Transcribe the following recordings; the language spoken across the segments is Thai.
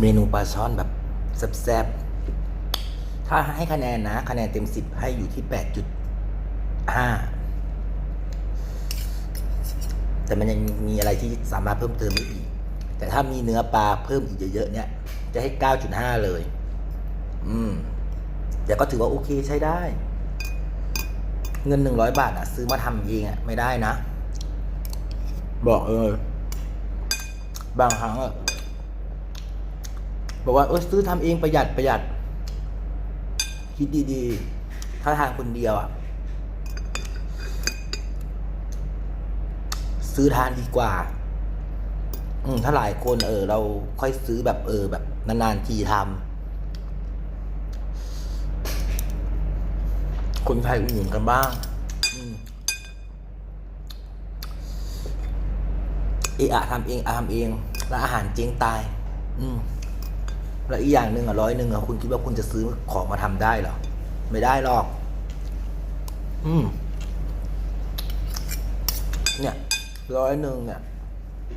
เมนูปลาช่อนแบบแซ่บๆ ถ้าให้คะแนนนะคะแนนเต็มสิบให้อยู่ที่แปดจุดห้าแต่มันยังมีอะไรที่สามารถเพิ่มเติมได้อีก แต่ถ้ามีเนื้อปลาเพิ่มอีกเยอะๆเนี่ย จะให้เก้าจุดห้าเลย อืมแต่ก็ถือว่าโอเคใช้ได้ เงินหนึ่งร้อยบาทอะซื้อมาทำเองอะไม่ได้นะ บอกเออบางครั้งอะ บอกว่าเออซื้อทำเองประหยัดประหยัด คิดดีๆ ถ้าทานคนเดียวอะซื้อทานดีกว่า อืมถ้าหลายคนเออ เราค่อยซื้อแบบเออแบบนานๆทีทำคนไทยอุ่นหนุนกันบ้าง อืมเอะอะทำเองอะทำเอง แล้วอาหารเจ๊งตาย อืม แล้วอีกอย่างหนึ่งอะร้อยหนึ่งอะคุณคิดว่าคุณจะซื้อของมาทำได้หรอ ไม่ได้หรอก อืม เนี่ยร้อยหนึ่งเนี่ย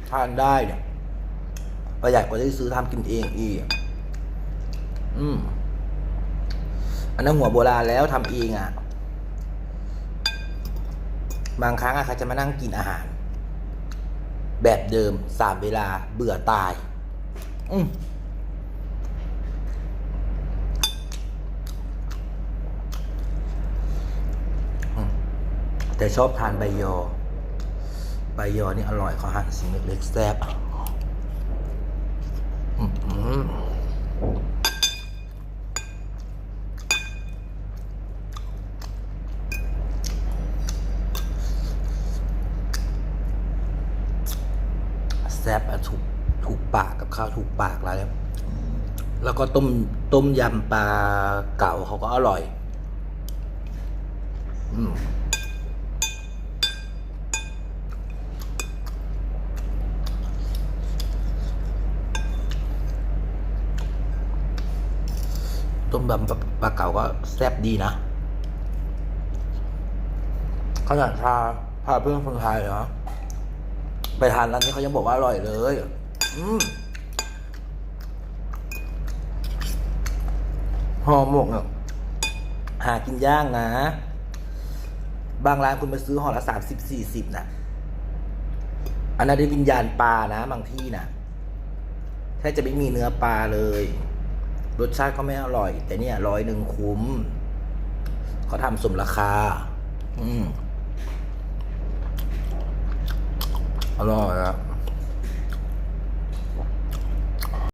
ทานได้เนี่ยประหยัดกว่าที่ซื้อทำกินเองอีกอืม อันนั้นหัวโบราณแล้วทำเองอะ บางครั้งอะใครจะมานั่งกินอาหาร แบบเดิมสามเวลาเบื่อตาย อืม แต่ชอบทานใบยอ ใบยอนี่อร่อยเขาหั่นสิ่งเล็กๆแซ่บแซ่บอะถูกถูกปากกับข้าวถูกปากแล้ว แล้วก็ต้มต้มยำปลาเก๋าเขาก็อร่อย อืม ต้มยำปลาปลาเก๋าก็แซ่บดีนะ ขนาดพาพาเพื่อนคนไทยเหรอไปทานร้านนี้เขายังบอกว่าอร่อยเลย อืมห่อหมกเนี่ยหากินย่างนะ บางร้านคุณไปซื้อห่อละสามสิบสี่สิบนะอันนั้นได้วิญญาณปลานะ บางที่นะแทบจะไม่มีเนื้อปลาเลย รสชาติก็ไม่อร่อย แต่เนี่ยร้อยหนึ่งคุ้มเขาทำสมราคา อืมอร่อยอะ